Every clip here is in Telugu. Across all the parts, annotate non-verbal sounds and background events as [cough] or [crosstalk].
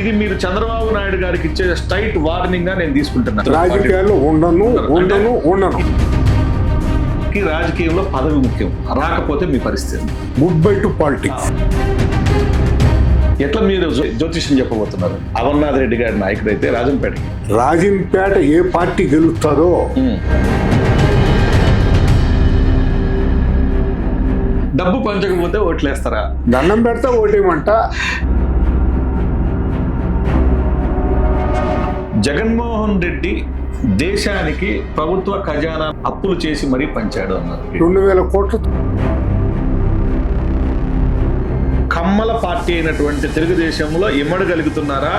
ఇది మీరు చంద్రబాబు నాయుడు గారికి ఇచ్చే స్ట్రైట్ వార్నింగ్గా నేను తీసుకుంటున్నాను రాజకీయాల్లో ఉండను ఉండను ఉండను. రాజకీయంలో పదవి ముఖ్యం. రాకపోతే మీ పరిస్థితి గుడ్ బై టు పాలిటిక్స్. ఎట్లా మీరు జ్యో- జ్యోతిష్యం చెప్పబోతున్నారు? అమర్నాథ్ రెడ్డి గారి నాయకుడు అయితే రాజంపేటకి. రాజంపేట ఏ పార్టీ గెలుస్తుందో ఉమ్. డబ్బు పంచకపోతే ఓట్లేస్తారా? దండం పెడతా ఓటేమంట జగన్మోహన్ రెడ్డి దేశానికి ప్రభుత్వ ఖజానా అప్పులు చేసి మరీ పంచాడు అన్నారు. రెండు వేల కోట్ల. కమ్మల పార్టీ అయినటువంటి తెలుగుదేశంలో ఇమ్మడగలుగుతున్నారా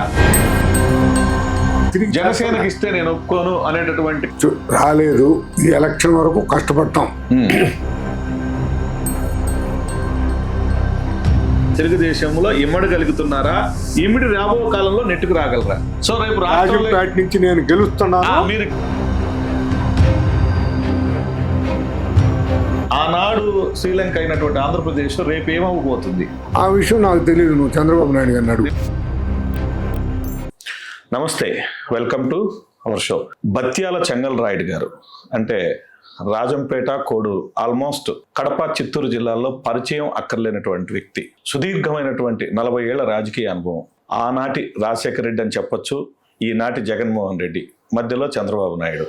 జనసేనకి ఇస్తే నేను ఒప్పుకోను అనేటటువంటి రాలేదు. ఈ ఎలక్షన్ వరకు కష్టపడతాం. తెలుగుదేశంలో ఇమ్మడగలుగుతున్నారా ఇమిడి రాబో కాలంలో నెట్టుకు రాగలరా? సో రేపు రాజంపేట నుంచి నేను ఆ, గెలుస్తున్నాను మీరు ఆనాడు శ్రీలంక అయినటువంటి ఆంధ్రప్రదేశ్ రేపు ఏమవ్వబోతుంది? ఆ విషయం నాకు తెలియదు నువ్వు చంద్రబాబు నాయుడు అడుగు. నమస్తే. Welcome to our show. Batyala Chengal Rayudu గారు. అంటే రాజంపేట కోడూరు ఆల్మోస్ట్ కడప చిత్తూరు జిల్లాల్లో పరిచయం అక్కర్లేనటువంటి వ్యక్తి. సుదీర్ఘమైనటువంటి నలభై ఏళ్ళ రాజకీయ అనుభవం. ఆనాటి రాజశేఖర రెడ్డి అని చెప్పొచ్చు ఈనాటి జగన్మోహన్ రెడ్డి మధ్యలో చంద్రబాబు నాయుడు.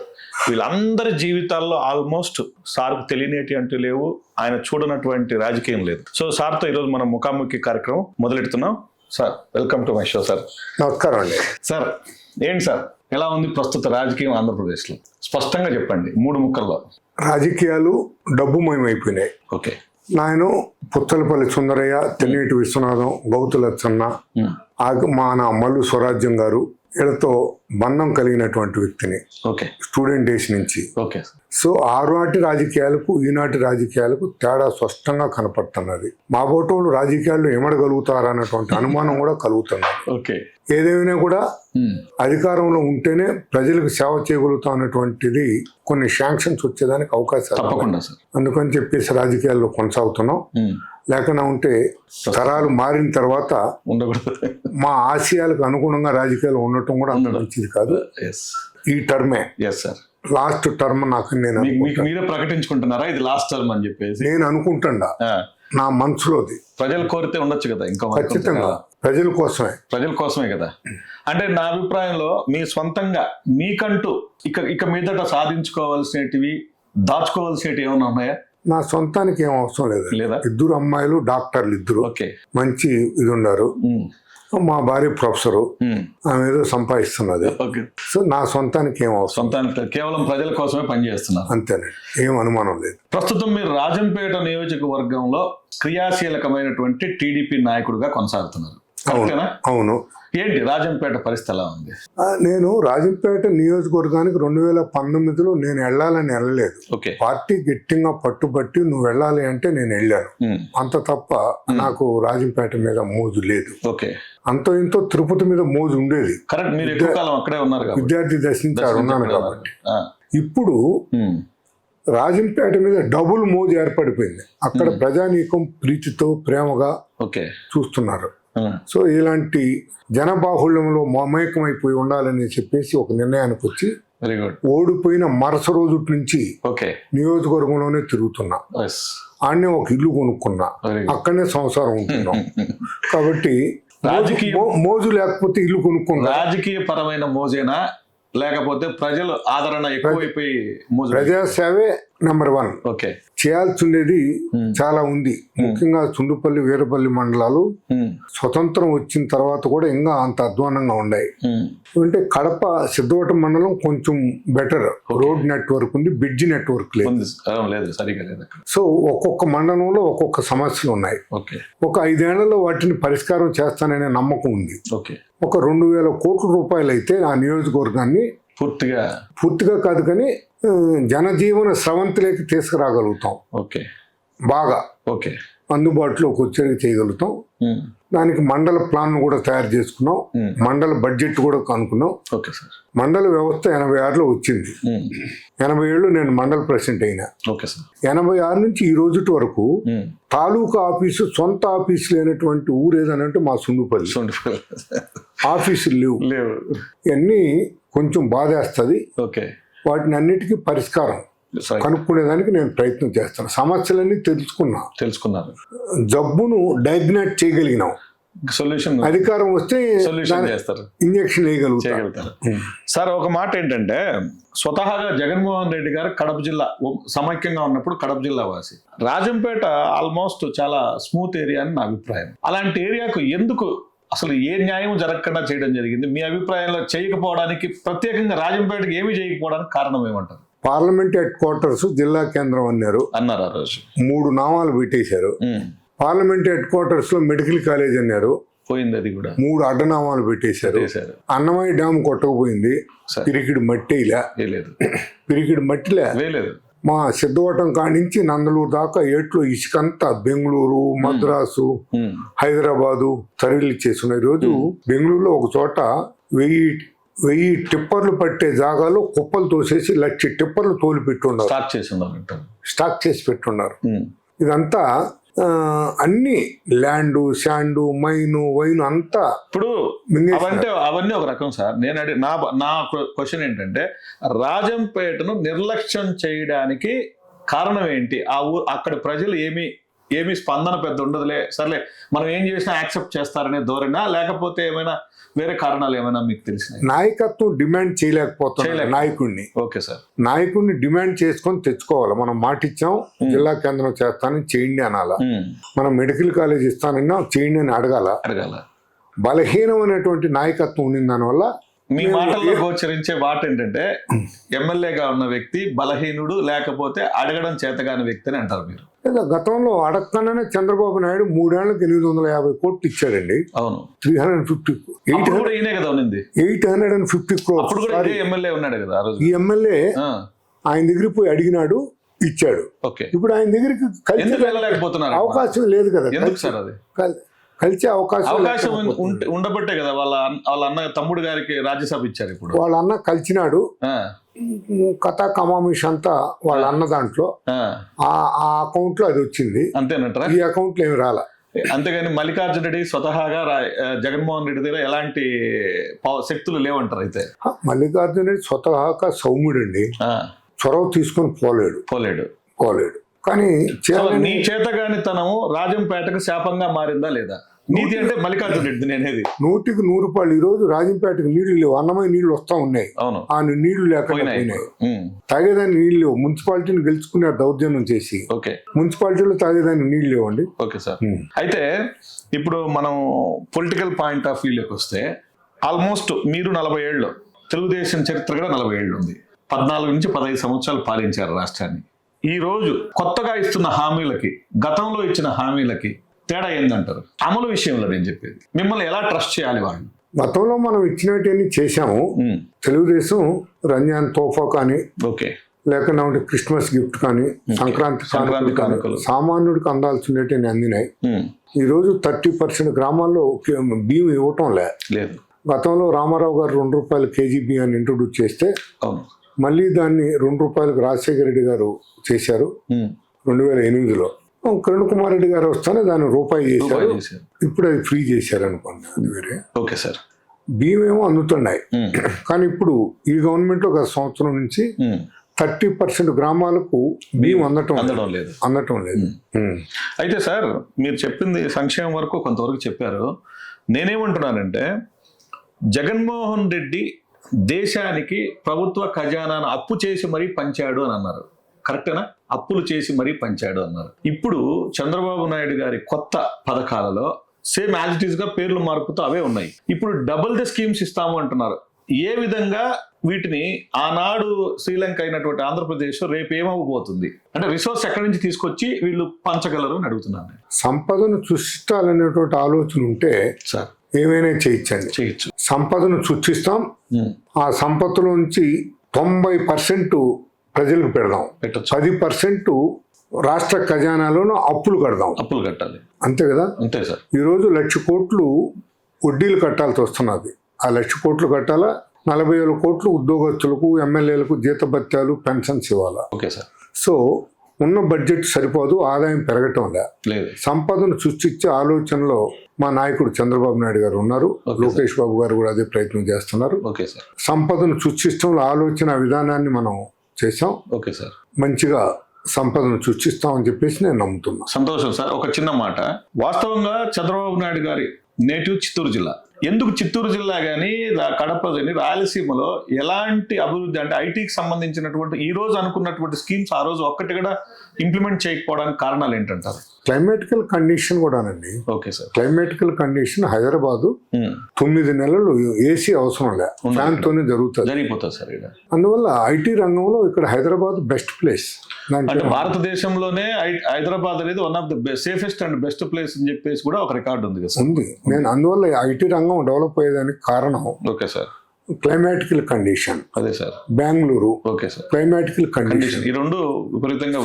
వీళ్ళందరి జీవితాల్లో ఆల్మోస్ట్ సార్కు తెలియనేటి అంటూ లేవు ఆయన చూడనటువంటి రాజకీయం లేదు. సో సార్తో ఈరోజు మనం ముఖాముఖి కార్యక్రమం మొదలెడుతున్నాం. Sir welcome to my show sir. నమస్కారం అండి. సార్ ఏంటి సార్? ఎలా ఉంది ప్రస్తుత రాజకీయం ఆంధ్రప్రదేశ్లో? స్పష్టంగా చెప్పండి మూడు ముక్కల్లో. రాజకీయాలు డబ్బుమయమైపోయినాయి ఓకే. నాయన పుత్తలపల్లి సుందరయ్య తెన్నేటి విశ్వనాథం గౌతులచ్చన్న ఆగ- మా నా మల్లు స్వరాజ్యం గారు వీళ్ళతో బంధం కలిగినటువంటి వ్యక్తిని ఓకే. స్టూడెంట్ డేస్ నుంచి. ఓకే. సో ఆరునాటి రాజకీయాలకు ఈనాటి రాజకీయాలకు తేడా స్పష్టంగా కనపడుతున్నది. మా బోటోళ్ళు రాజకీయాల్లో ఏమడగలుగుతారా అన్నటువంటి అనుమానం కూడా కలుగుతున్నది. ఓకే. ఏదేమైనా కూడా అధికారంలో ఉంటేనే ప్రజలకు సేవ చేయగలుగుతాం అనేటువంటిది కొన్ని శాంక్షన్స్ వచ్చేదానికి అవకాశాలు ఉన్నాయి. తప్పకుండా సార్. అందుకని చెప్పేసి రాజకీయాల్లో కొనసాగుతున్నాం. లేకుండా ఉంటే తరాలు మారిన తర్వాత మా ఆశయాలకు అనుగుణంగా రాజకీయాలు ఉండటం కూడా అంత మంచిది కాదు. ఈ టర్మే. లాస్ట్ టర్మ్ నాకు నేను మీరే ప్రకటించుకుంటున్నారా? ఇది లాస్ట్ టర్మ్ అని చెప్పేసి. నేను అనుకుంటుండా ఆ, నా మనసులోది. ప్రజలు కోరితే ఉండొచ్చు కదా ఇంకా ఖచ్చితంగా. ప్రజల కోసమే. ప్రజల కోసమే కదా. అంటే నా అభిప్రాయంలో మీ సొంతంగా మీకంటూ ఇక ఇక మీదట సాధించుకోవాల్సినటివి దాచుకోవాల్సినవి ఏమైనా ఉన్నాయా? నా సొంతానికి ఏం అవసరం లేదు. లేదా? ఇద్దరు అమ్మాయిలు డాక్టర్లు ఇద్దరు. ఓకే. మంచి ఇది ఉన్నారు. మా భార్య ప్రొఫెసరు. ఆమె ఏదో సంపాదిస్తున్నది. ఓకే. సో నా సొంతానికి ఏం అవసరం? సొంతానికి కేవలం ప్రజల కోసమే పనిచేస్తున్నారు. అంతేనండి. ఏం అనుమానం లేదు. ప్రస్తుతం మీరు రాజంపేట నియోజకవర్గంలో క్రియాశీలకమైనటువంటి టీడీపీ నాయకుడిగా కొనసాగుతున్నారు. అవును. ఏంటి రాజంపేట పరిస్థితి ఎలా ఉంది? నేను రాజంపేట నియోజకవర్గానికి రెండు వేల పంతొమ్మిదిలో నేను వెళ్ళాలని వెళ్ళలేదు. పార్టీ గట్టిగా పట్టుబట్టి నువ్వు వెళ్ళాలి అంటే నేను వెళ్ళాను. అంత తప్ప నాకు రాజంపేట మీద మోజు లేదు. ఓకే. అంతో ఇంతో తిరుపతి మీద మోజు ఉండేది. విద్యార్థి ఆడ ఉన్నాను కాబట్టి. ఇప్పుడు. రాజంపేట మీద డబుల్ మోజు ఏర్పడిపోయింది. అక్కడ ప్రజానీకం ప్రీతితో ప్రేమగా చూస్తున్నారు. సో ఇలాంటి జనబాహుళ్యంలో మమేకమైపోయి ఉండాలని చెప్పేసి ఒక నిర్ణయానికి వచ్చి వెరీ గుడ్ ఓడిపోయిన మరుస రోజు నుంచి ఓకే నియోజకవర్గంలోనే తిరుగుతున్నా. ఆడనే ఒక ఇల్లు కొనుక్కున్నా. అక్కడనే సంసారం ఉంటున్నాం. [laughs] కాబట్టి రాజకీయం- మోజు లేకపోతే ఇల్లు కొనుక్కున్నా రాజకీయ పరమైన మోజేనా లేకపోతే ప్రజలు ఆదరణ ఎక్కువైపోయి ప్రజాసేవే నెంబర్ వన్ ఓకే. చేయాల్సిండేది Hmm. చాలా ఉంది. ముఖ్యంగా చుండుపల్లి వీరపల్లి మండలాలు ఉమ్. స్వతంత్రం వచ్చిన తర్వాత కూడా ఇంకా అంత అధ్వానంగా ఉన్నాయి. అంటే కడప సిద్ధవటం మండలం కొంచెం బెటర్ రోడ్ నెట్వర్క్ ఉంది బ్రిడ్జ్ నెట్వర్క్ లేదు. సో ఒక్కొక్క మండలంలో ఒక్కొక్క సమస్యలు ఉన్నాయి. ఓకే. ఒక ఐదేళ్ళలో వాటిని పరిష్కారం చేస్తాననే నమ్మకం ఉంది. ఓకే. ఒక రెండు వేల కోట్ల రూపాయలు అయితే ఆ నియోజకవర్గాన్ని పూర్తిగా పూర్తిగా కాదు కానీ జనజీవన స్రవంతిలోకి తీసుకురాగలుగుతాం. ఓకే. బాగా. ఓకే. అందుబాటులోకి వచ్చేది చేయగలుగుతాం. దానికి మండల ప్లాన్ కూడా తయారు చేసుకున్నాం. మండల బడ్జెట్ కూడా కనుక్కున్నాం. Okay sir. మండల వ్యవస్థ ఎనభై ఆరులో వచ్చింది. ఎనభై ఏళ్ళు నేను మండల ప్రెసిడెంట్ అయినా. Okay sir. ఎనభై ఆరు నుంచి ఈ రోజుటి వరకు తాలూకా ఆఫీసు సొంత ఆఫీసు లేనటువంటి ఊరు ఏదనంటే మా సుండుపల్లి. ఆఫీసులు లేవు. లేవు. ఇవన్నీ కొంచెం బాధేస్తుంది. ఓకే. వాటిని అన్నిటికీ పరిష్కారం కనుక్కునేదానికి నేను ప్రయత్నం చేస్తాను. సమస్యలన్నీ తెలుసుకున్నా. తెలుసుకున్నారు. జబ్బును డయాగ్నైట్ చేయగలిగినాం. సొల్యూషన్ అధికారం వస్తే సొల్యూషన్ చేస్తారు. ఇంజక్షన్ చేయగలుగుతారు. సార్ ఒక మాట ఏంటంటే స్వతహాగా జగన్మోహన్ రెడ్డి గారు కడప జిల్లా సమైక్యంగా ఉన్నప్పుడు కడప జిల్లా వాసి. రాజంపేట ఆల్మోస్ట్ చాలా స్మూత్ ఏరియా అని నా అభిప్రాయం. అలాంటి ఏరియాకు ఎందుకు అసలు ఏ న్యాయం జరగకుండా చేయడం జరిగింది. మీ అభిప్రాయంలో చేయకపోవడానికి ప్రత్యేకంగా రాజంపేటకి ఏమి చేయకపోవడానికి కారణం ఏమంటారు? పార్లమెంట్ హెడ్ క్వార్టర్స్ జిల్లా కేంద్రం అన్నారు. అన్నారు ఆ రోజు. మూడు నామాలు పెట్టేశారు. పార్లమెంట్ హెడ్ క్వార్టర్స్లో మెడికల్ కాలేజ్ అన్నారు. పోయింది అది కూడా. మూడు అడ్డనామాలు పెట్టేశారు. చేశారు అన్నమయ్య డ్యామ్ కొట్టకపోయింది. సరే. పిరికిడి మట్టిలే వేయలేదు పిరికిడి మట్టిలే వేయలేదు మా సిద్ధవటం కానించి నందలూరు దాకా ఏట్లో ఇసుకంతా బెంగళూరు మద్రాసు హైదరాబాదు తరలి చేస్తున్నాయి ఈరోజు బెంగళూరులో ఒక చోట వెయ్యి వెయ్యి టిప్పర్లు పట్టే జాగాలో కుప్పలు తోసేసి లక్ష టిప్పర్లు తోలి పెట్టున్నారు స్టార్ట్ చేసి ఉన్నారంటారు స్టాక్ చేసి పెట్టున్నారు. ఇదంతా అన్ని ల్యాండ్ శాండు మైను వైను అంతా ఇప్పుడు. అవంటే అవన్నీ ఒక రకం సార్. నేను అడి నా నా క్వశ్చన్ ఏంటంటే రాజంపేటను నిర్లక్ష్యం చేయడానికి కారణం ఏంటి? ఆ ఊ అక్కడ ప్రజలు ఏమి ఏమి స్పందన పెద్ద ఉండదులే. సర్లే మనం ఏం చేసినా యాక్సెప్ట్ చేస్తారనే ధోరణా లేకపోతే ఏమైనా వేరే కారణాలు ఏమైనా మీకు తెలిసినాయి? నాయకత్వం డిమాండ్ చేయలేకపోతున్నారు చేయలేక- నాయకుడిని. Okay sir. నాయకుడిని డిమాండ్ చేసుకొని తెచ్చుకోవాలి. మనం మాట ఇచ్చాం జిల్లా కేంద్రం చేస్తానని చేయండి అనాల. మనం మెడికల్ కాలేజ్ ఇస్తానన్నా చేయండి అని అడగాల. అడగాల. బలహీనమైనటువంటి నాయకత్వం ఉంది దానివల్ల మీ మాటల్లో గోచరించే మాట ఏంటంటే ఎమ్మెల్యేగా ఉన్న వ్యక్తి బలహీనుడు లేకపోతే అడగడం చేతగాని వ్యక్తి అని అంటారు మీరు. లేదా గతంలో అడగకుండానే చంద్రబాబు నాయుడు మూడేళ్ళకు ఎనిమిది వందల యాభై కోట్లు ఇచ్చాడండి. అవును. Three hundred and fifty eight ఉన్నింది. Eight hundred and fifty MLA ఉన్నాడు కదా ఈ ఎమ్మెల్యే ఆయన దగ్గరికి పోయి అడిగినాడు ఇచ్చాడు. ఇప్పుడు ఆయన దగ్గరికి అవకాశం లేదు కదా. కలిసే అవకాశం అవకాశం ఉండబట్టే కదా వాళ్ళ వాళ్ళ అన్న తమ్ముడు గారికి రాజ్యసభ ఇచ్చారు ఇప్పుడు. వాళ్ళ అన్న కలిసినాడు. కథా కమామిష్ అంతా వాళ్ళ అన్న దాంట్లో. ఆ, అకౌంట్లో అది వచ్చింది. అంతేనంటారా? ఈ అకౌంట్లో ఏమి రాలా అంతేగాని మల్లికార్జున రెడ్డి స్వతహాగా జగన్మోహన్ రెడ్డి దగ్గర ఎలాంటి శక్తులు లేవంటారు అయితే? మల్లికార్జున రెడ్డి స్వతహాగా సౌమ్యుడండి. ఆ, చొరవ తీసుకొని పోలేడు. పోలేడు. పోలేడు. కానీ నీ చేతగాని తనము రాజంపేటకు శాపంగా మారిందా లేదా? నీతి అంటే మల్లికార్జున రెడ్డి నేనేది. నూటికి నూరు రూపాయలు ఈ రోజు రాజంపేటకి నీళ్ళు లేవు అన్నమయ్య నీళ్ళు వస్తా ఉన్నాయి. అవును. ఆ నీళ్ళు లేకుండా ఉమ్, తాగేదానికి నీళ్ళు లేవు మున్సిపాలిటీని గెలుచుకునే దౌర్జన్యం చేసి. ఓకే. మున్సిపాలిటీలో తాగేదానికి నీళ్ళు లేవండి. Okay sir. అయితే ఇప్పుడు మనం పొలిటికల్ పాయింట్ ఆఫ్ వ్యూలోకి వస్తే ఆల్మోస్ట్ మీరు నలభై ఏళ్ళు తెలుగుదేశం చరిత్ర కూడా నలభై ఏళ్ళు ఉంది. పద్నాలుగు నుంచి పదహైదు సంవత్సరాలు పాలించారు రాష్ట్రాన్ని. ఈ రోజు కొత్తగా ఇస్తున్న హామీలకి గతంలో ఇచ్చిన హామీలకి తేడా ఏందంటారు? అమలు విషయంలో నేను చెప్పేది. మిమ్మల్ని ఎలా ట్రస్ట్ చేయాలి వాళ్ళు గతంలో మనం ఇచ్చినవన్నీ చేశాము. తెలుగుదేశం రంజాన్ తోఫా కానీ ఓకే. లేకుండా ఉంటే క్రిస్మస్ గిఫ్ట్ కానీ సంక్రాంతి సంక్రాంతి కానుకలు కానీ కానుకలు. సామాన్యుడికి అందాల్సినవి అందినాయి. ఈ రోజు థర్టీ పర్సెంట్ గ్రామాల్లో బియ్యం ఇవ్వటం లేదు. గతంలో రామారావు గారు రెండు రూపాయలు కేజీ బియ్యాన్ని ఇంట్రొడ్యూస్ చేస్తే మళ్ళీ దాన్ని రెండు రూపాయలకు రాజశేఖర రెడ్డి గారు చేశారు. రెండు వేల ఎనిమిదిలో. కిరణ్ కుమార్ రెడ్డి గారు వస్తానే దాన్ని రూపాయి చేశారు. ఇప్పుడు అది ఫ్రీ చేశారు అనుకోండి అది వేరే. Okay sir. బియ్యం ఏమో అందుతున్నాయి కానీ ఇప్పుడు ఈ గవర్నమెంట్ గత సంవత్సరం నుంచి థర్టీ పర్సెంట్ గ్రామాలకు బియ్యం అందటం. అందడం లేదు. అందటం లేదు. అయితే సార్ మీరు చెప్పింది సంక్షేమం వరకు కొంతవరకు చెప్పారు. నేనేమంటున్నానంటే జగన్మోహన్ రెడ్డి దేశానికి ప్రభుత్వ ఖజానాను అప్పు చేసి మరీ పంచాడు అని అన్నారు. కరెక్టేనా? అప్పులు చేసి మరీ పంచాడు అన్నారు. ఇప్పుడు చంద్రబాబు నాయుడు గారి కొత్త పథకాలలో సేమ్ యాజ్ ఇట్ ఈస్గా పేర్లు మార్పుతో అవే ఉన్నాయి. ఇప్పుడు డబుల్ ద స్కీమ్స్ ఇస్తాము అంటున్నారు. ఏ విధంగా వీటిని ఆనాడు శ్రీలంక అయినటువంటి ఆంధ్రప్రదేశ్ రేపు ఏమవ్వబోతుంది అంటే రిసోర్స్ ఎక్కడి నుంచి తీసుకొచ్చి వీళ్ళు పంచగలరు అని అడుగుతున్నాను నేను. సంపదను సృష్టించాలనేటువంటి ఆలోచన ఉంటే సార్. ఏమైనా చేయించండి చేయొచ్చు. సంపదను సృష్టిస్తాం. ఆ సంపదలోంచి తొంభై పర్సెంట్ ప్రజలకు పెడదాం. పది పర్సెంట్ రాష్ట్ర ఖజానాలోనూ అప్పులు కడదాం. అప్పులు కట్టాలి. అంతే కదా? అంతే సార్. ఈరోజు లక్ష కోట్లు వడ్డీలు కట్టాల్సి వస్తున్నది. ఆ లక్ష కోట్లు కట్టాలా? నలభై వేల కోట్లు ఉద్యోగస్తులకు ఎమ్మెల్యేలకు జీతభత్యాలు పెన్షన్స్ ఇవ్వాలా? Okay sir. సో ఉన్న బడ్జెట్ సరిపోదు ఆదాయం పెరగటం లే. లేదు. సంపదను సృష్టించే ఆలోచనలో మా నాయకుడు చంద్రబాబు నాయుడు గారు ఉన్నారు. లోకేష్ బాబు గారు కూడా అదే ప్రయత్నం చేస్తున్నారు. Okay sir. సంపదను సృష్టించడంలో ఆలోచన విధానాన్ని మనం చేసాం ఓకే సార్. మంచిగా సంపదను సృష్టిస్తామని చెప్పేసి నేను నమ్ముతున్నా. సంతోషం సార్. ఒక చిన్న మాట. వాస్తవంగా చంద్రబాబు నాయుడు గారి నేటివ్ చిత్తూరు జిల్లా. ఎందుకు చిత్తూరు జిల్లా కానీ కడప కానీ రాయలసీమలో ఎలాంటి అభివృద్ధి అంటే ఐటీకి సంబంధించినటువంటి ఈ రోజు అనుకున్నటువంటి స్కీమ్స్ ఆ రోజు ఒక్కటి కూడా ఇంప్లిమెంట్ చేయకపోవడానికి కారణాలు ఏంటంటారు? క్లైమాటికల్ కండిషన్ కూడానండి. Okay sir. Climatical condition Hyderabad తొమ్మిది నెలలు ఏసీ అవసరం లే. ఫ్యాన్ తోనే జరుగుతుంది. జరిగిపోతుంది సార్ ఇక్కడ అందువల్ల ఐటీ రంగంలో ఇక్కడ హైదరాబాద్ బెస్ట్ ప్లేస్. అంటే భారతదేశంలోనే హైదరాబాద్ అనేది one of the safest and best place అని చెప్పేసి కూడా ఒక రికార్డు ఉంది కదా ఉంది. నేను అందువల్ల ఐటీ రంగం డెవలప్ అయ్యేదానికి కారణం ఓకే సార్. Climatical condition. అదే sir. Bengaluru okay sir. Climatical condition. ఈ రెండు విపరీతంగా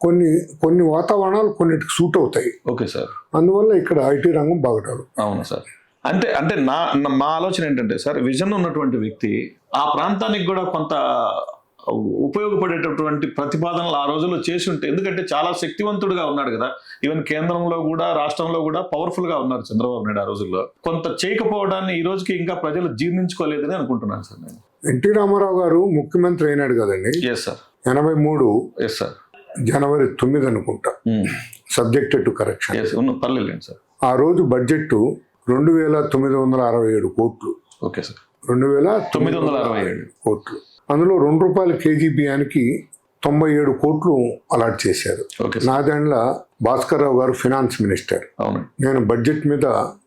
కొన్ని కొన్ని వాతావరణాలు కొన్నిటికి సూట్ అవుతాయి. Okay sir. అందువల్ల ఇక్కడ ఐటీ రంగం బాగా డెవలప్. అవును సార్. అంటే అంటే నా నా- మా ఆలోచన ఏంటంటే సార్ విజన్ ఉన్నటువంటి వ్యక్తి ఆ ప్రాంతానికి కూడా కొంత ఉపయోగపడేటటువంటి ప్రతిపాదనలు ఆ రోజుల్లో చేసి ఉంటే ఎందుకంటే చాలా శక్తివంతుడుగా ఉన్నాడు కదా. ఈవెన్ కేంద్రంలో కూడా రాష్ట్రంలో కూడా పవర్ఫుల్గా ఉన్నారు చంద్రబాబు నాయుడు ఆ రోజుల్లో. కొంత చేయకపోవడాన్ని ఈ రోజుకి ఇంకా ప్రజలు జీర్ణించుకోలేదని అనుకుంటున్నాను సార్ నేను. ఎన్టీ రామారావు గారు ముఖ్యమంత్రి అయినాడు కదండి. ఎస్ సార్ ఎనభై మూడు ఎస్ సార్ జనవరి తొమ్మిది అనుకుంటా. సబ్జెక్టెడ్ టు కరెక్షన్ పర్లేదు సార్. ఆ రోజు బడ్జెట్ రెండు వేల తొమ్మిది వందల అరవై ఏడు కోట్లు. ఓకే సార్ రెండు వేల తొమ్మిది వందల అరవై ఏడు. కోట్లు. అందులో రెండు రూపాయల కేజీ బియ్యానికి తొంభై ఏడు కోట్లు అలాట్ చేశారు. సార్ నాదెండ్ల భాస్కర్ రావు గారు ఫినాన్స్ మినిస్టర్. నేను బడ్జెట్ మీద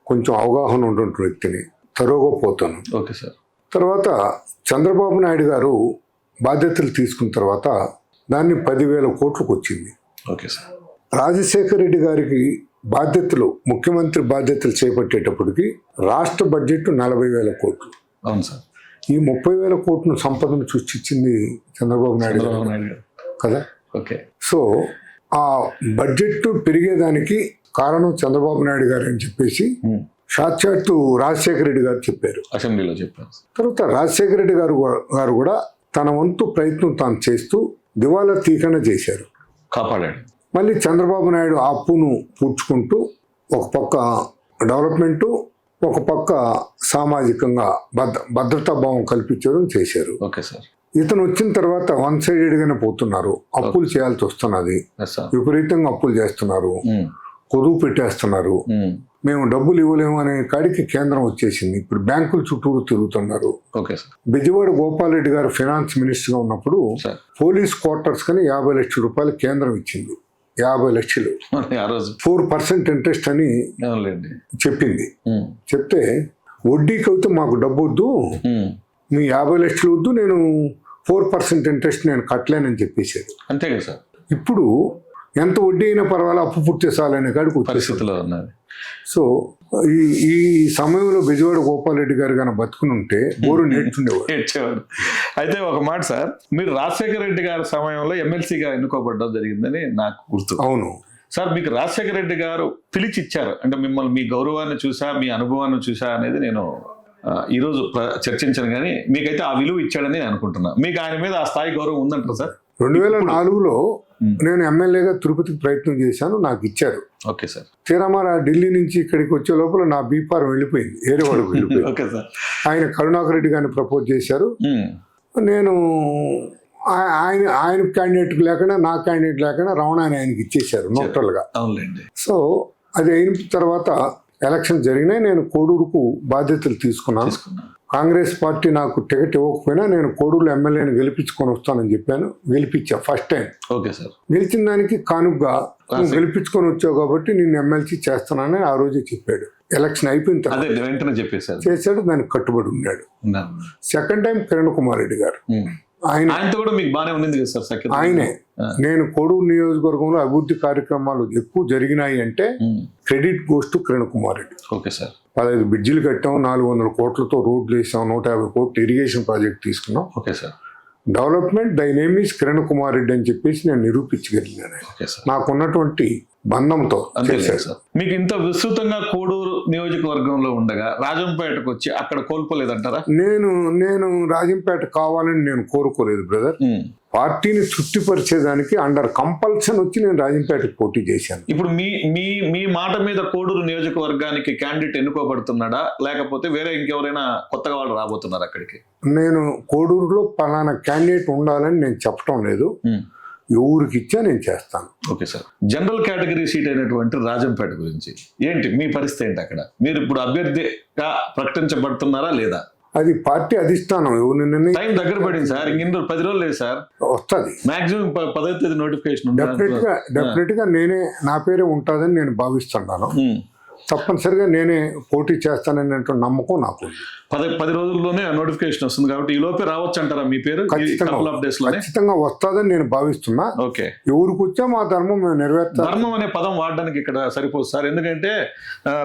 కొంచెం అవగాహన ఉన్నటువంటి వ్యక్తిని. తరోగా పోతాను. ఓకే సార్ తర్వాత చంద్రబాబు నాయుడు గారు బాధ్యతలు తీసుకున్న తర్వాత దాన్ని పదివేల కోట్లకు వచ్చింది ఓకే సార్. రాజశేఖర రెడ్డి గారికి బాధ్యతలు ముఖ్యమంత్రి బాధ్యతలు చేపట్టేటప్పటికి రాష్ట్ర బడ్జెట్ నలభై వేల కోట్లు. అవును సార్. ఈ ముప్పై వేల కోట్ల సంపదను సృష్టించింది చంద్రబాబు నాయుడు గారు. కదా? ఓకే. సో ఆ బడ్జెట్ పెరిగేదానికి కారణం చంద్రబాబు నాయుడు గారు అని చెప్పేసి. సాక్షాత్తు రాజశేఖర రెడ్డి గారు చెప్పారు. అసెంబ్లీలో చెప్పారు. తర్వాత రాజశేఖర రెడ్డి గారు గారు కూడా తన వంతు ప్రయత్నం తాను చేస్తూ దివాలా తీకన చేశారు. కాపాడాడు. మళ్ళీ చంద్రబాబు నాయుడు ఆ అప్పును పూడ్చుకుంటూ ఒక పక్క డెవలప్మెంటు ఒక పక్క సామాజికంగా భద్ర భద్రతా భావం కల్పించడం చేశారు. Okay sir. ఇతను వచ్చిన తర్వాత వన్ సైడెడ్గానే పోతున్నారు. అప్పులు చేయాల్సి వస్తున్నది. విపరీతంగా అప్పులు చేస్తున్నారు. ఉమ్, కొదువు పెట్టేస్తున్నారు. మేము. డబ్బులు ఇవ్వలేము అనే కాడికి కేంద్రం వచ్చేసింది. ఇప్పుడు బ్యాంకుల చుట్టూరు తిరుగుతున్నారు. Okay sir. బెజవాడ గోపాలరెడ్డి గారు ఫైనాన్స్ మినిస్టర్గా ఉన్నప్పుడు పోలీస్ క్వార్టర్స్ కని యాభై లక్షల రూపాయలు కేంద్రం ఇచ్చింది. యాభై లక్షలు. ఫోర్ పర్సెంట్ ఇంట్రెస్ట్ అని చెప్పింది. చెప్తే వడ్డీకి అయితే మాకు డబ్బు వద్దు మీ యాభై లక్షలు వద్దు. నేను ఫోర్ పర్సెంట్ ఇంట్రెస్ట్ నేను కట్టలేనని చెప్పేశారు. అంతే కదా సార్. ఇప్పుడు ఎంత వడ్డీ అయినా పర్వాలేదు అప్పు పుట్టే చాలనే కాడికి. పరిస్థితిలో ఉన్నది సో ఈ ఈ సమయంలో బెజవాడ గోపాలరెడ్డి గారు కానీ బతుకుని ఉంటే బోరు నేర్చుండేవాడు. ఏడ్చేవాడు అయితే ఒక మాట సార్ మీరు రాజశేఖర రెడ్డి గారి సమయంలో ఎమ్మెల్సీగా ఎన్నుకోబడడం జరిగిందని నాకు గుర్తు. అవును. సార్ మీకు రాజశేఖర రెడ్డి గారు పిలిచి ఇచ్చారు అంటే మిమ్మల్ని మీ గౌరవాన్ని చూసా మీ అనుభవాన్ని చూసా అనేది నేను ఈరోజు చర్చించాను కానీ మీకైతే ఆ విలువ ఇచ్చాడని నేను అనుకుంటున్నా. మీకు ఆయన మీద ఆ స్థాయి గౌరవం ఉందంటారు సార్? రెండు వేల నాలుగులో. నేను ఎమ్మెల్యేగా తిరుపతికి ప్రయత్నం చేశాను నాకు ఇచ్చారు. Okay sir. తీరమార ఢిల్లీ నుంచి ఇక్కడికి వచ్చే లోపల నా బీపార్ వెళ్ళిపోయింది ఏరే వాడికి వెళ్ళిపోయింది. Okay sir. ఆయన కరుణాకర్ రెడ్డి గారిని ప్రపోజ్ చేశారు. నేను ఆయన ఆయన క్యాండిడేట్ లేకుండా నా క్యాండిడేట్ లేకుండా రమణ ఆయనకి ఇచ్చేశారు అవునులేండి. సో అది అయిన తర్వాత ఎలక్షన్ జరిగినాయి. నేను కోడూరుకు బాధ్యతలు తీసుకున్నాను. తీసుకున్నా కాంగ్రెస్ పార్టీ నాకు టికెట్ ఇవ్వకపోయినా నేను కోడూరు ఎమ్మెల్యేని గెలిపించుకొని వస్తానని చెప్పాను. గెలిపించా ఫస్ట్ టైం. Okay sir. గెలిచిన దానికి కానుగ్గా నువ్వు గెలిపించుకొని వచ్చావు కాబట్టి నేను ఎమ్మెల్సీ చేస్తానని ఆ రోజే చెప్పాడు. ఎలక్షన్ అయిపోయిన తర్వాత చేశాడు. దానికి కట్టుబడి ఉన్నాడు. సెకండ్ టైం కిరణ్ కుమార్ రెడ్డి గారు. ఆయన. ఆయనతో కూడా మీకు బాగానే ఉండింది కదా సార్ ఆయనే. నేను కోడూరు నియోజకవర్గంలో అభివృద్ధి కార్యక్రమాలు ఎక్కువ జరిగినాయి అంటే credit goes to Kiran Kumar Reddy. Okay sir. పదహైదు బ్రిడ్జిలు కట్టాం నాలుగు వందల కోట్లతో రోడ్లు వేసాం నూట యాభై కోట్లు ఇరిగేషన్ ప్రాజెక్ట్ తీసుకున్నాం. Okay sir. Development thy name is Kiran Kumar Reddy అని చెప్పేసి నేను నిరూపించగలిగాను నాకున్నటువంటి బంధంతో మీకు ఇంత విస్తృతంగా కోడూరు నియోజకవర్గంలో ఉండగా రాజంపేటకు వచ్చి అక్కడ కోల్పోలేదంటారా నేను నేను రాజంపేట కావాలని నేను కోరుకోలేదు బ్రదర్. పార్టీని తృప్తిపరిచేదానికి అండర్ కంపల్షన్ వచ్చి నేను రాజంపేటకు పోటీ చేశాను. ఇప్పుడు మీ మీ మీ మాట మీద కోడూరు నియోజకవర్గానికి క్యాండిడేట్ ఎన్నుకోబడుతున్నాడా? లేకపోతే వేరే ఇంకెవరైనా కొత్తగా వాళ్ళు రాబోతున్నారు అక్కడికి? నేను కోడూరులో పలానా క్యాండిడేట్ ఉండాలని నేను చెప్పటం లేదు. ఎవరికి ఇచ్చా నేను చేస్తాను. Okay sir. General category seat అయినటువంటి రాజంపేట గురించి ఏంటి మీ పరిస్థితి ఏంటి అక్కడ? మీరు ఇప్పుడు అభ్యర్థిగా ప్రకటించబడుతున్నారా లేదా? అది పార్టీ అధిష్టానం. నిర్ణయం టైం దగ్గర పడింది సార్. ఇంక పది రోజులు లేదు సార్. వస్తుంది. మాక్సిమం పదో తేదీ నోటిఫికేషన్ డెఫినెట్గా డెఫినెట్గా నేనే నా పేరే ఉంటుందని నేను భావిస్తున్నాను. తప్పనిసరిగా నేనే పోటీ చేస్తాననేటువంటి నమ్మకం నాకు. పది పది రోజుల్లోనే నోటిఫికేషన్ వస్తుంది కాబట్టి ఈ లోపే రావచ్చు అంటారా మీ పేరు? ఖచ్చితంగా వస్తుందని నేను భావిస్తున్నా. ఓకే. ఎవరికి వచ్చా మా ధర్మం మేము నెరవేర్తాం. ధర్మం అనే పదం వాడడానికి ఇక్కడ సరిపోదు సార్. ఎందుకంటే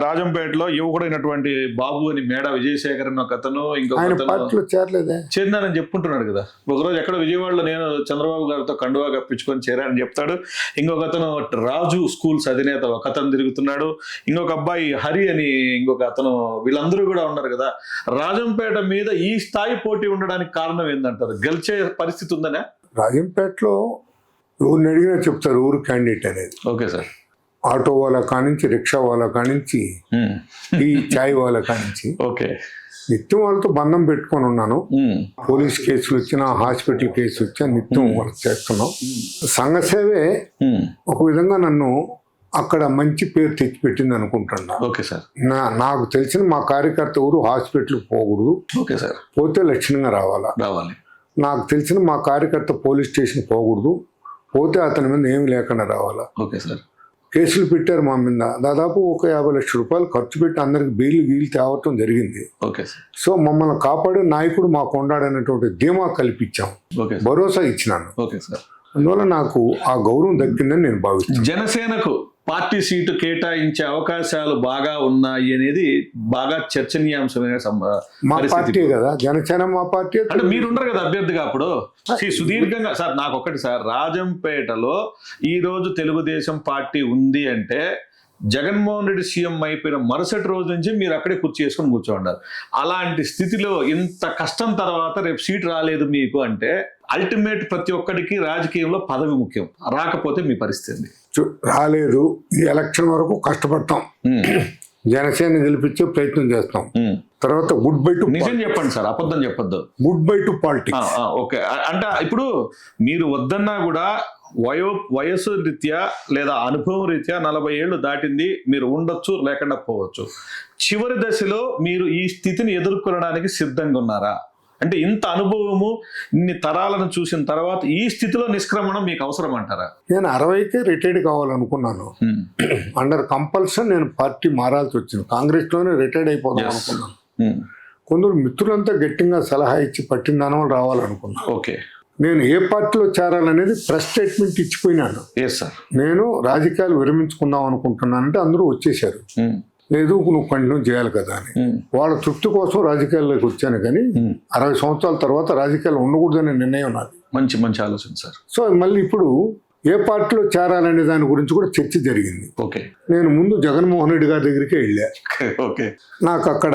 రాజంపేటలో యువకుడైనటువంటి బాబు అని మేడ విజయశేఖర్ అని ఒక అతను ఇంకొక చేరలేదే. చేరినానని చెప్పుకుంటున్నాడు కదా. ఒకరోజు ఎక్కడ విజయవాడలో నేను చంద్రబాబు గారితో కండువా కప్పించుకొని చేరానని చెప్తాడు. ఇంకొక అతను రాజు స్కూల్స్ అధినేత ఒక అతను తిరుగుతున్నాడు. ఇంకొక అబ్బాయి హరి అని ఇంకొక అతను వీళ్ళందరూ కూడా ఉన్నారు కదా. రాజంపేట మీద ఈ స్థాయి పోటీ ఉండడానికి కారణం ఏందంటారు? గెలిచే పరిస్థితి ఉందనే? రాజంపేటలో ఎవరిని అడిగినా చెప్తారు ఊరు క్యాండిడేట్ అనేది. Okay sir. ఆటో వాళ్ళ కానించి రిక్షా వాళ్ళ కానించి ఈ చాయ్ వాళ్ళ కానించి. ఓకే. నిత్యం వాళ్ళతో బంధం పెట్టుకొని ఉన్నాను. పోలీస్ కేసులు వచ్చినా హాస్పిటల్ కేసు వచ్చినా నిత్యం వాళ్ళకి చేస్తున్నాం. సంఘ సేవే ఉమ్. ఒక విధంగా నన్ను అక్కడ మంచి పేరు తెచ్చిపెట్టింది అనుకుంటున్నా. Okay sir. నా నాకు తెలిసిన మా కార్యకర్త ఊరు హాస్పిటల్కి పోకూడదు. Okay sir. పోతే లక్షణంగా రావాలా? రావాలి. నాకు తెలిసిన మా కార్యకర్త పోలీస్ స్టేషన్ పోకూడదు. పోతే అతని మీద ఏమి లేకుండా రావాలా? Okay sir. కేసులు పెట్టారు మా మీద. దాదాపు ఒక యాభై లక్షల రూపాయలు ఖర్చు పెట్టి అందరికి బెయిల్ గీలు తేవటం జరిగింది. Okay sir. సో మమ్మల్ని కాపాడే నాయకుడు మాకు ఉండాడనేటువంటి ధీమా కల్పించాం. భరోసా ఇచ్చినాను. Okay sir. అందువల్ల నాకు ఆ గౌరవం దక్కిందని నేను భావిస్తాను జనసేనకు పార్టీ సీటు కేటాయించే అవకాశాలు బాగా ఉన్నాయి అనేది బాగా చర్చనీయాంశమైన మా పార్టీ కదా జనసేన మా పార్టీ అంటే మీరు ఉండరు కదా అభ్యర్థిగా అప్పుడు? సుదీర్ఘంగా సార్ నాకు ఒకటి సార్ రాజంపేటలో ఈ రోజు తెలుగుదేశం పార్టీ ఉంది అంటే జగన్మోహన్ రెడ్డి సీఎం అయిపోయిన మరుసటి రోజు నుంచి మీరు అక్కడే కుర్చీ చేసుకొని కూర్చోండారు. అలాంటి స్థితిలో ఇంత కష్టం తర్వాత రేపు సీట్ రాలేదు మీకు అంటే అల్టిమేట్ ప్రతి ఒక్కడికి రాజకీయంలో పదవి ముఖ్యం. రాకపోతే మీ పరిస్థితి రాలేదు. ఈ ఎలక్షన్ వరకు కష్టపడతాం. జనసేన గెలిపించే ప్రయత్నం చేస్తాం. తర్వాత గుడ్ బై టు నిజం చెప్పండి సార్ అబద్ధం చెప్పొద్దు. Good bye to politics. Okay. అంటే ఇప్పుడు మీరు వద్దన్నా కూడా వయో వయస్సు రీత్యా లేదా అనుభవం రీత్యా నలభై ఏళ్ళు దాటింది మీరు ఉండొచ్చు లేకుండా పోవచ్చు. చివరి దశలో మీరు ఈ స్థితిని ఎదుర్కొనడానికి సిద్ధంగా ఉన్నారా? అంటే ఇంత అనుభవము ఇన్ని తరాలను చూసిన తర్వాత ఈ స్థితిలో నిష్క్రమణం మీకు అవసరం అంటారా? నేను అరవైకే రిటైర్డ్ కావాలనుకున్నాను. అండర్ కంపల్సన్ నేను పార్టీ మారాల్సి వచ్చింది. కాంగ్రెస్లోనే రిటైర్డ్ అయిపోదాం. అనుకున్నాను. కొందరు మిత్రులంతా గట్టిగా సలహా ఇచ్చి పట్టిందనం రావాలనుకున్నాను ఓకే. నేను ఏ పార్టీలో చేరాలనేది ప్రెస్ స్టేట్మెంట్ ఇచ్చిపోయినాను. నేను రాజకీయాలు విరమించుకుందాం అనుకుంటున్నానంటే అందరూ వచ్చేసారు లేదు నువ్వు కంటిన్యూ చేయాలి కదా అని. వాళ్ళ తృప్తి కోసం రాజకీయాల్లోకి వచ్చాను కానీ. అరవై సంవత్సరాల తర్వాత రాజకీయాలు ఉండకూడదనే నిర్ణయం నాది. మంచి మంచి ఆలోచన సార్ సో మళ్ళీ ఇప్పుడు ఏ పార్టీలో చేరాలనే దాని గురించి కూడా చర్చ జరిగింది. ఓకే. నేను ముందు జగన్మోహన్ రెడ్డి గారి దగ్గరికి వెళ్ళా. ఓకే నాకు అక్కడ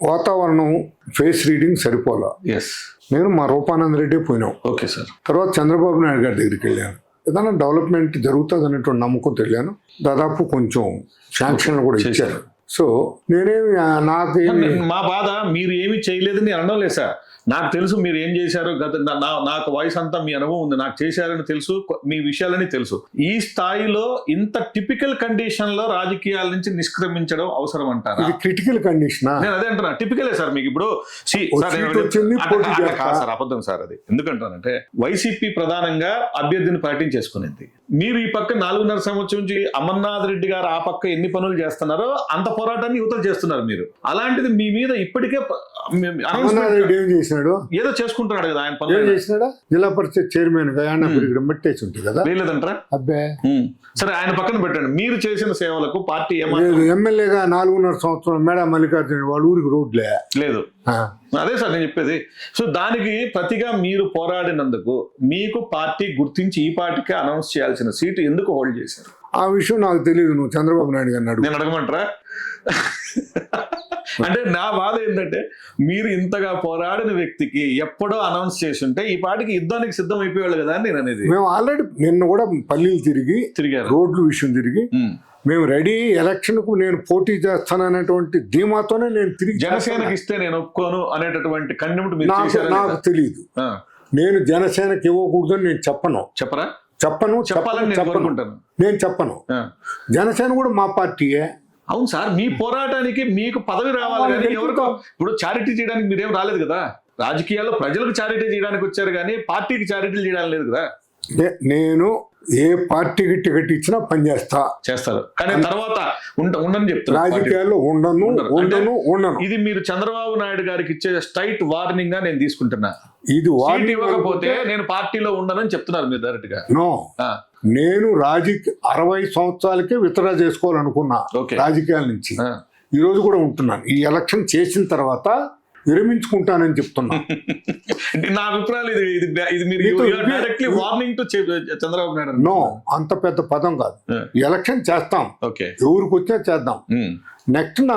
వాతావరణం ఫేస్ రీడింగ్ సరిపోలా. ఎస్ నేను మా రూపానంద రెడ్డి పోయినాం. ఓకే సార్ తర్వాత చంద్రబాబు నాయుడు గారి దగ్గరికి వెళ్ళాను. ఏదైనా డెవలప్మెంట్ జరుగుతుంది అనేటువంటి నమ్మకంతో వెళ్ళాను దాదాపు కొంచెం శాంక్షన్లు కూడా ఇచ్చారు. సో నేనేమి ఆ, నాకేమి మా బాధ మీరు ఏమి చేయలేదని అనడం లేదు సార్. నాకు తెలుసు మీరు ఏం చేశారు గత నా- నాకు వయసు అంతా మీ అనుభవం ఉంది నాకు చేశారని తెలుసు మీ విషయాలని తెలుసు. ఈ స్థాయిలో ఇంత టిపికల్ కండిషన్లో రాజకీయాల నుంచి నిష్క్రమించడం అవసరం అంటారా? ఇది క్రిటికల్ కండిషనా నేను అదే అంటున్నా టిపికలే సార్ మీకు ఇప్పుడు. సార్ అబద్ధం సార్ అది. ఎందుకంటానంటే వైసీపీ ప్రధానంగా అభ్యర్థిని ప్రకటించేసుకునేది మీరు ఈ పక్క నాలుగున్నర సంవత్సరం నుంచి అమర్నాథ్ రెడ్డి గారు ఆ పక్క ఎన్ని పనులు చేస్తున్నారో అంత పోరాటాన్ని యువతలు చేస్తున్నారు మీరు. అలాంటిది మీ మీద ఇప్పటికే అమర్నాథ్ రెడ్డి ఏం చేసినాడు? ఏదో చేసుకుంటున్నాడు కదా ఆయన పనులు చేసినాడా? జిల్లా పరిషత్ చైర్మన్గా ఆయన మట్టేసి ఉంటుంది కదా? లేదంటారా అబ్బే. సరే ఆయన పక్కన పెట్టండి. మీరు చేసిన సేవలకు పార్టీ ఎమ్మెల్యేగా నాలుగున్నర సంవత్సరం మేడ మల్లికార్జున వాళ్ళ ఊరికి రోడ్లే. లేదు. అదే సార్ నేను చెప్పేది. సో దానికి ప్రతిగా మీరు పోరాడినందుకు మీకు పార్టీ గుర్తించి ఈ పార్టీకి అనౌన్స్ చేయాల్సిన సీటు ఎందుకు హోల్డ్ చేశారు? ఆ విషయం నాకు తెలియదు నువ్వు చంద్రబాబు నాయుడు గారిని అడుగు. నేను అడగమంటారా? అంటే నా బాధ ఏంటంటే మీరు ఇంతగా పోరాడిన వ్యక్తికి ఎప్పుడో అనౌన్స్ చేసి ఉంటే ఈ పార్టీకి యుద్ధానికి సిద్ధం అయిపోయాడు కదా నేను అనేది. మేము ఆల్రెడీ నిన్న కూడా పల్లీలు తిరిగి తిరిగారు. రోడ్లు విషయం తిరిగి. మేము. రెడీ ఎలక్షన్కు నేను పోటీ చేస్తాననేటువంటి ధీమాతోనే నేను తిరిగి జనసేనకి ఇస్తే నేను ఒప్పుకోను అనేటటువంటి కండెంట్ నాకు? తెలియదు నేను జనసేనకి ఇవ్వకూడదని నేను చెప్పను. చెప్పరా? చెప్పను చెప్పాలని చెప్పను. నేను చెప్పను. జనసేన కూడా మా పార్టీయే. అవును సార్ మీ పోరాటానికి మీకు పదవి రావాలి కానీ ఎవరికో. ఇప్పుడు చారిటీ చేయడానికి మీరేం రాలేదు కదా? రాజకీయాల్లో ప్రజలకు చారిటీ చేయడానికి వచ్చారు కానీ పార్టీకి చారిటీలు చేయడానికి లేదు కదా? నేను ఏ పార్టీకి టికెట్ ఇచ్చినా పనిచేస్తా చేస్తారు. కానీ తర్వాత ఉండ ఉండని పార్టీ. రాజకీయాల్లో ఉండను. ఉండను. ఉండను ఇది మీరు చంద్రబాబు నాయుడు గారికి ఇచ్చే స్ట్రైట్ వార్నింగ్గా నేను తీసుకుంటున్నా. ఇది వార్నింగ్ ఇవ్వకపోతే నేను పార్టీలో ఉండనని చెప్తున్నారు మీరు డైరెక్ట్గా. నో నేను రాజకీయ అరవై సంవత్సరాలకే విత్డ్రా చేసుకోవాలనుకున్నా. రాజకీయాల నుంచి. ఈ రోజు కూడా ఉంటున్నాను. ఈ ఎలక్షన్ చేసిన తర్వాత విరమించుకుంటానని చెప్తున్నా. [laughs] నా అభిప్రాయాలు ఇది ఇది మీరు నీకు directly warning to Chandrababu Naidu. No అంత పెద్ద పదం కాదు. ఎలక్షన్ చేస్తాం. ఓకే. ఎవరికి వచ్చినా చేద్దాం. నెక్స్ట్ నా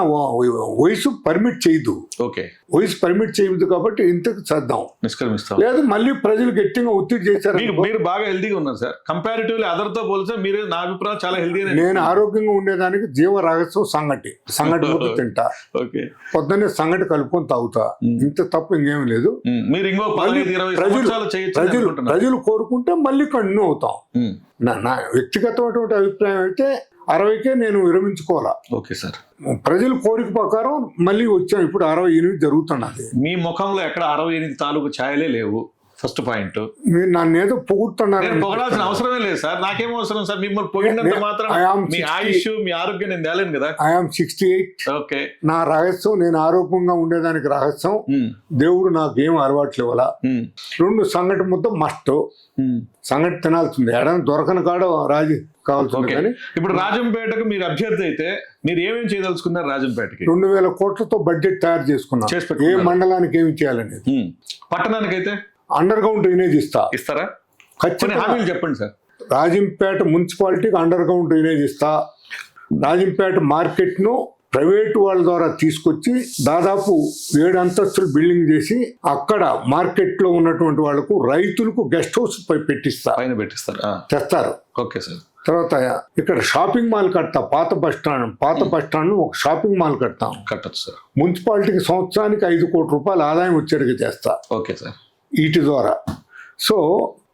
వయసు పర్మిట్ చేయదు. ఓకే. వయసు పర్మిట్ చేయదు కాబట్టి ఇంతకు చేద్దాం నిష్క్రమిస్తాం. లేదు మళ్ళీ ప్రజలు గట్టిగా ఒత్తిడి చేశారు మీరు బాగా హెల్దీగా ఉన్నారు సార్. కంపారిటివ్లీ అదర్తో పోలిస్తే మీరు నా అభిప్రాయం చాలా హెల్దీగా నేను ఆరోగ్యంగా ఉండేదానికి జీవ రహస్యం సంగటి. సంగటి [laughs] ముద్ద తింటా. ఓకే. పొద్దున్నే సంగటి కలుపుకొని తాగుతా. ఇంత తప్పు ఇంకేం లేదు. మీరు ఇంకో ప్రజలు- ప్రజలు కోరుకుంటే మళ్ళీ కంటిన్యూ అవుతాం. నా వ్యక్తిగతమైనటువంటి అభిప్రాయం అయితే అరవైకే నేను విరమించుకోవాలా? Okay sir. ప్రజల కోరిక ప్రకారం మళ్ళీ వచ్చాం. ఇప్పుడు అరవై ఎనిమిది జరుగుతున్నది. మీ ముఖంలో ఎక్కడ అరవై ఎనిమిది తాలూకు ఛాయలే లేవు. First point. మీరు నన్ను ఏదో పొగుడుతున్నారు నేను పొగడాల్సిన అవసరమే లేదు సార్. నాకేం అవసరం సార్? మిమ్మల్ని పొగిడినంత మాత్రం మీ 60 ఆయుష్ మీ ఆరోగ్యం నేను తేలేను కదా. ఐఆమ్ సిక్స్టీ ఎయిట్ ఓకే నా రహస్యం నేను ఆరోగ్యంగా ఉండేదానికి రహస్యం. ఉమ్, దేవుడు నాకు ఏం అలవాట్లు ఇవ్వాల? ఉమ్, రెండు సంగటి ముద్ద మస్ట్ ఉమ్. సంగటి తినాల్సింది. ఎడని దొరకని కాడ రాజు కావాల్సింది కానీ. ఇప్పుడు రాజంపేటకు మీరు అభ్యర్థి అయితే మీరు ఏమేమి చేయదలుచుకున్నారు రాజంపేటకి? రెండు వేల కోట్లతో బడ్జెట్ తయారు చేసుకున్నాం. చేసి ఏ. మండలానికి ఏమి చేయాలనేది. ఉమ్. పట్టణానికైతే? అండర్ గ్రౌండ్ డ్రైనేజ్ ఇస్తా. ఇస్తారా? ఖచ్చితంగా. హామీలు చెప్పండి సార్. రాజంపేట మున్సిపాలిటీకి అండర్ గ్రౌండ్ డ్రైనేజ్ ఇస్తా. రాజంపేట మార్కెట్ను ప్రైవేట్ వాళ్ళ ద్వారా తీసుకొచ్చి దాదాపు ఏడు అంతస్తులు బిల్డింగ్ చేసి అక్కడ మార్కెట్లో ఉన్నటువంటి వాళ్ళకు రైతులకు గెస్ట్ హౌస్ పై పెట్టిస్తా. పైన పెట్టిస్తారు. తెస్తారు. Okay sir. తర్వాత ఇక్కడ షాపింగ్ మాల్ కడతా పాత బస్ స్టాండ్ పాత బస్ స్టాండ్ ఒక షాపింగ్ మాల్ కడతాం. కట్టచ్చు సార్. మున్సిపాలిటీకి సంవత్సరానికి ఐదు కోట్ల రూపాయలు ఆదాయం వచ్చేట్టుగా చేస్తా. Okay sir. వీటి ద్వారా. సో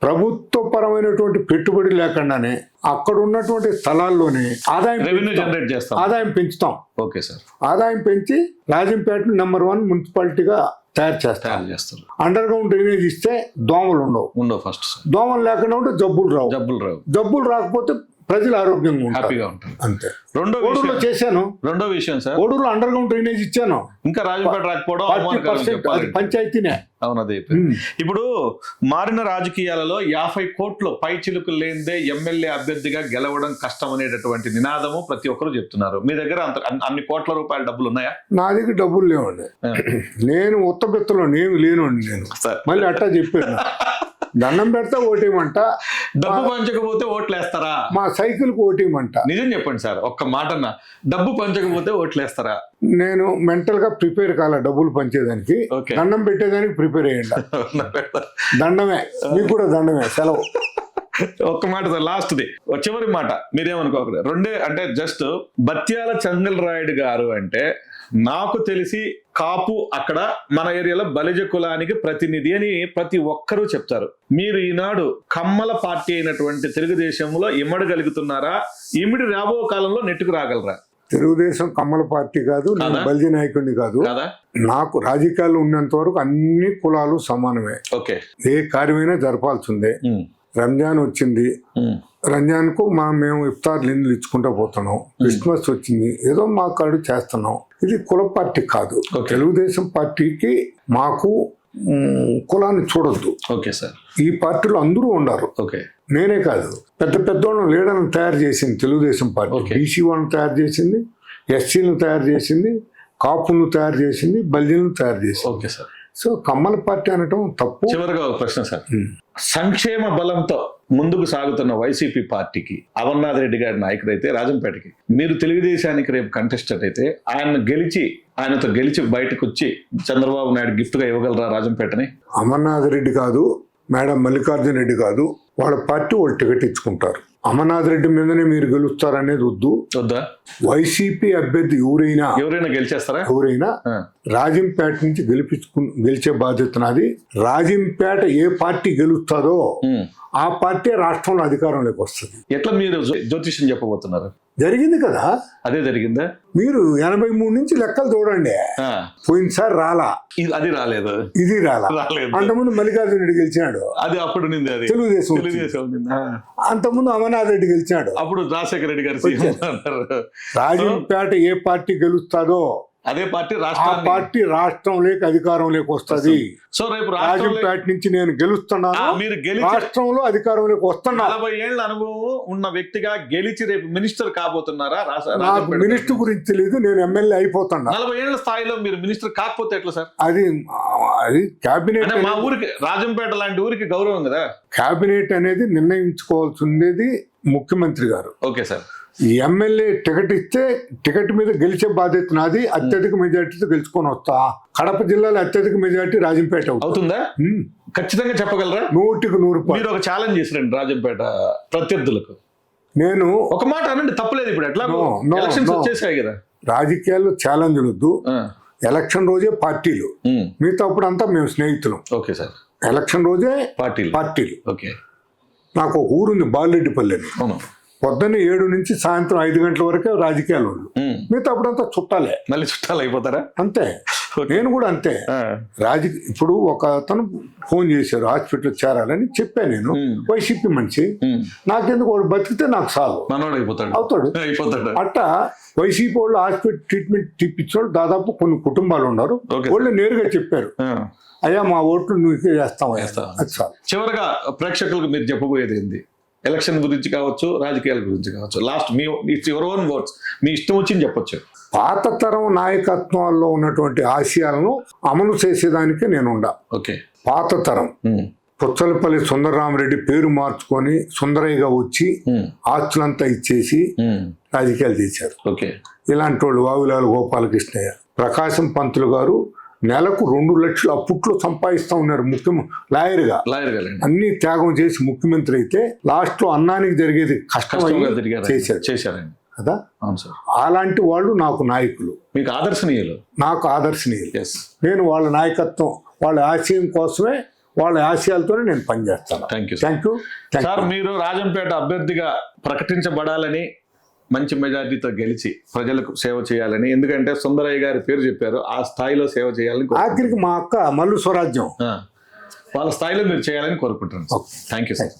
ప్రభుత్వ పరమైనటువంటి పెట్టుబడి లేకుండానే అక్కడ ఉన్నటువంటి స్థలాల్లోనే ఆదాయం. జనరేట్ చేస్తాం. ఆదాయం పెంచుతాం. Okay sir. ఆదాయం పెంచి రాజంపేట నెంబర్ వన్ మున్సిపాలిటీగా తయారు చేస్తాం. తయారు చేస్తారు. అండర్ గ్రౌండ్ డ్రైనేజ్ ఇస్తే దోమలు ఉండవు. ఉండవు ఫస్ట్ సార్. దోమలు లేకుండా ఉంటే జబ్బులు రావు. జబ్బులు రావు. జబ్బులు రాకపోతే ప్రజలు ఆరోగ్యంగా ఉంటారు. హ్యాపీగా ఉంటారు. అంతే. రెండో విషయం చేశాను. రెండో విషయం సార్. కోడూరులో అండర్ గ్రౌండ్ డ్రైనేజ్ ఇచ్చాను. ఇంకా రాజంపేట రాకపోవడం పంచాయతీనే. అవును అదే అయిపోయింది. ఇప్పుడు మారిన రాజకీయాలలో యాభై కోట్లు పై చిలుకులు లేనిదే ఎమ్మెల్యే అభ్యర్థిగా గెలవడం కష్టం అనేటటువంటి నినాదము ప్రతి ఒక్కరు చెప్తున్నారు. మీ దగ్గర అంత అన్ని- కోట్ల రూపాయల డబ్బులు ఉన్నాయా? నా దగ్గర డబ్బులు లేవండి. నేను ఉత్తబెత్తలో నేను లేనండి నేను. సార్. మళ్ళీ అట్టా చెప్పాను. [laughs] దండం పెడితే ఓటేయమంట. డబ్బు పంచకపోతే ఓట్లు వేస్తారా మా సైకిల్కి ఓటేయమంట. నిజం చెప్పండి సార్ ఒక్క మాటన్న డబ్బు పంచకపోతే ఓట్లు వేస్తారా నేను మెంటల్గా ప్రిపేర్ కాల డబ్బులు పంచేదానికి. ఓకే. దండం పెట్టేదానికి ప్రిపేర్ అయ్యండి. [laughs] దండమే మీకు కూడా దండమే సెలవు. [laughs] ఒక్క మాట సార్ లాస్ట్ది. చివరి మాట మీరేమనుకోకూడదు. రెండే అంటే జస్ట్ బత్యాల చంగల్ రాయుడు గారు అంటే నాకు తెలిసి కాపు అక్కడ మన ఏరియాలో బలిజ కులానికి ప్రతినిధి అని ప్రతి ఒక్కరూ చెప్తారు. మీరు ఈనాడు కమ్మల పార్టీ అయినటువంటి తెలుగుదేశంలో ఇమ్మడగలుగుతున్నారా ఇమిడి రాబో కాలంలో నెట్టుకు రాగలరా? తెలుగుదేశం కమ్మల పార్టీ కాదు నేను? బల్జీ నాయకుడిని కాదు. నాకు రాజకీయాల్లో ఉన్నంత వరకు అన్ని కులాలు సమానమే. ఓకే. ఏ కార్యమైనా జరపాల్సిందే. రంజాన్ వచ్చింది. రంజాన్కు మనం మేము ఇఫ్తార్ లిందులు ఇచ్చుకుంటూ పోతున్నాం. క్రిస్మస్ వచ్చింది. ఏదో మా కాడు చేస్తున్నాం. ఇది కుల పార్టీ కాదు. తెలుగుదేశం పార్టీకి మాకు మ్, కులాన్ని చూడొద్దు. Okay sir. ఈ పార్టీలో అందరూ ఉన్నారు ఓకే. నేనే కాదు. పెద్ద పెద్ద వాళ్ళని లీడర్లను తయారు చేసింది తెలుగుదేశం పార్టీ. బీసీ వాళ్ళని తయారు చేసింది ఎస్సీలను తయారు చేసింది కాపులను తయారు చేసింది బల్జీలను తయారు చేసింది. Okay sir. సో కమ్మల పార్టీ అనటం తప్పు. చివరిగా ఒక ప్రశ్న సార్. సంక్షేమ బలంతో ముందుకు సాగుతున్న వైసీపీ పార్టీకి అమర్నాథ్ రెడ్డి గారి నాయకుడైతే రాజంపేటకి మీరు తెలుగుదేశానికి రేపు కంటెస్టెంట్ అయితే ఆయన గెలిచి ఆయనతో గెలిచి బయటకు వచ్చి చంద్రబాబు నాయుడు గిఫ్ట్గా ఇవ్వగలరా రాజంపేటని? అమర్నాథ్ రెడ్డి కాదు మేడం మల్లికార్జున రెడ్డి కాదు వాళ్ళ పార్టీ వాళ్ళు టికెట్ ఇచ్చుకుంటారు. అమర్నాథ్ రెడ్డి మీదనే మీరు గెలుస్తారనేది వద్దు. వద్దా? వైసీపీ అభ్యర్థి ఎవరైనా ఎవరైనా గెలిచేస్తారా? ఎవరైనా రాజంపేట నుంచి గెలిపించుకు గెలిచే బాధ్యత నాది. రాజంపేట ఏ పార్టీ గెలుస్తుందో. ఆ పార్టీ రాష్ట్రంలో అధికారంలోకి వస్తుంది. ఎట్లా మీరు జ్యో- జ్యోతిష్యం చెప్పబోతున్నారు? జరిగింది కదా? అదే జరిగిందా? మీరు ఎనభై మూడు నుంచి లెక్కలు చూడండి. పోయినసారి రాలా. ఇది అది రాలేదు. ఇది రాలా. రాలేదు. అంతకుముందు మల్లికార్జున రెడ్డి గెలిచాడు అది అప్పుడు తెలుగుదేశం. అంతకుముందు అమర్నాథ్ రెడ్డి గెలిచాడు. అప్పుడు రాజశేఖర రెడ్డి గారు రాజంపేట ఏ పార్టీ గెలుస్తుందో అదే పార్టీ ఆ రాష్ట్రాన్ని. పార్టీ రాష్ట్రంలోకి అధికారంలోకి వస్తుంది. సో రేపు రాజంపేట నుంచి నేను గెలుస్తున్నాను. మీరు రాష్ట్రంలో అధికారంలోకి వస్తున్నా. నలభై ఏళ్ళ అనుభవం ఉన్న వ్యక్తిగా గెలిచి రేపు మినిస్టర్ కాబోతున్నారా? రాష్ట్ర- నాకు మినిస్టర్ గురించి తెలియదు నేను ఎమ్మెల్యే అయిపోతున్నా. నలభై ఏళ్ళ స్థాయిలో మీరు మినిస్టర్ కాకపోతే ఎట్లా సార్? అది అది కేబినెట్ అంటే మా ఊరికి రాజంపేట లాంటి ఊరికి గౌరవం కదా? కేబినెట్ అనేది నిర్ణయించుకోవాల్సింది ముఖ్యమంత్రి గారు. Okay sir. ఎమ్మెల్యే టికెట్ ఇస్తే టికెట్ మీద గెలిచే బాధ్యత నాది అత్యధిక మెజార్టీతో గెలుచుకొని వస్తా. కడప జిల్లాలో అత్యధిక మెజార్టీ రాజంపేట అవుతుంది. ఖచ్చితంగా చెప్పగలరా? నూటికి నూరు మీరు ఒక ఛాలెంజ్ చేసిరండి రాజంపేట ప్రత్యర్థులకు. నేను ఒక మాట అనండి తప్పలేదు ఇప్పుడు. ఎట్లా? ఎలక్షన్స్. వచ్చేసాయి కదా. రాజకీయాల్లో ఛాలెంజ్ వద్దు ఎలక్షన్ రోజే పార్టీలు. మిగతా అప్పుడు అంతా మేము స్నేహితులం. Okay sir. ఎలక్షన్ రోజే పార్టీలు. పార్టీలు. ఓకే. నాకు ఊరుంది బాలరెడ్డిపల్లి అని అవును. పొద్దున్న ఏడు నుంచి సాయంత్రం ఐదు గంటల వరకే రాజకీయాలు వాళ్ళు మిగతా అప్పుడంతా చుట్టాలే. మళ్ళీ చుట్టాలు అయిపోతారా? అంతే. నేను కూడా అంతే. రాజకీయ ఇప్పుడు ఒక అతను ఫోన్ చేశారు హాస్పిటల్ చేరాలని చెప్పాను నేను. వైసీపీ మనిషి నాకెందుకు వాడు బతికితే నాకు చాలు. మనోడు అయిపోతాడు. అవుతాడు. అయిపోతాడు. అట్టా వైసీపీ వాళ్ళు హాస్పిటల్ ట్రీట్మెంట్ తీపించిన దాదాపు కొన్ని కుటుంబాలు ఉన్నారు. వాళ్ళు నేరుగా చెప్పారు. అయ్యా మా ఓట్లు నువ్వే చేస్తాం. వేస్తాం. చివరగా ప్రేక్షకులకు మీరు చెప్పబోయేది ఏంది? ఎలక్షన్ గురించి కావచ్చు రాజకీయాల గురించి కావచ్చు. లాస్ట్ మీ ఇట్స్ యువర్ ఓన్ వర్డ్స్ మీ ఇష్టం వచ్చింది చెప్పొచ్చు. పాత తరం నాయకత్వాల్లో ఉన్నటువంటి ఆశయాలను అమలు చేసేదానికే నేను ఉండా ఓకే. పాత తరం. ఉమ్, పుచ్చలపల్లి సుందరరామరెడ్డి పేరు మార్చుకొని సుందరయ్యగా వచ్చి ఉమ్, ఆస్తులంతా ఇచ్చేసి ఉమ్, రాజకీయాలు చేశారు. ఓకే. ఇలాంటి వాళ్ళు వావిలాలు గోపాలకృష్ణయ్య ప్రకాశం పంతులు గారు నెలకు రెండు లక్షలు అప్పట్లో సంపాదిస్తా ఉన్నారు ముఖ్యం లాయర్గా. లాయర్ గారండి అన్ని త్యాగం చేసి ముఖ్యమంత్రి అయితే లాస్ట్లో అన్నానికి జరిగేది కష్టం కష్టంగా చేశాడు చేశారండి. కదా? అవును సార్. అలాంటి వాళ్ళు నాకు నాయకులు. మీకు ఆదర్శనీయులు. నాకు ఆదర్శనీయులు. ఎస్ నేను వాళ్ళ నాయకత్వం వాళ్ళ ఆశయం కోసమే వాళ్ళ ఆశయాలతోనే నేను పనిచేస్తాను. Thank you thank you sir మీరు రాజంపేట అభ్యర్థిగా ప్రకటించబడాలని మంచి మెజార్టీతో గెలిచి ప్రజలకు సేవ చేయాలని. ఎందుకంటే సుందరయ్య గారి పేరు చెప్పారు ఆ స్థాయిలో సేవ చేయాలని ఆఖరికి మా అక్క మల్లు స్వరాజ్యం. వాళ్ళ స్థాయిలో మీరు చేయాలని కోరుకుంటున్నాను. Thank you sir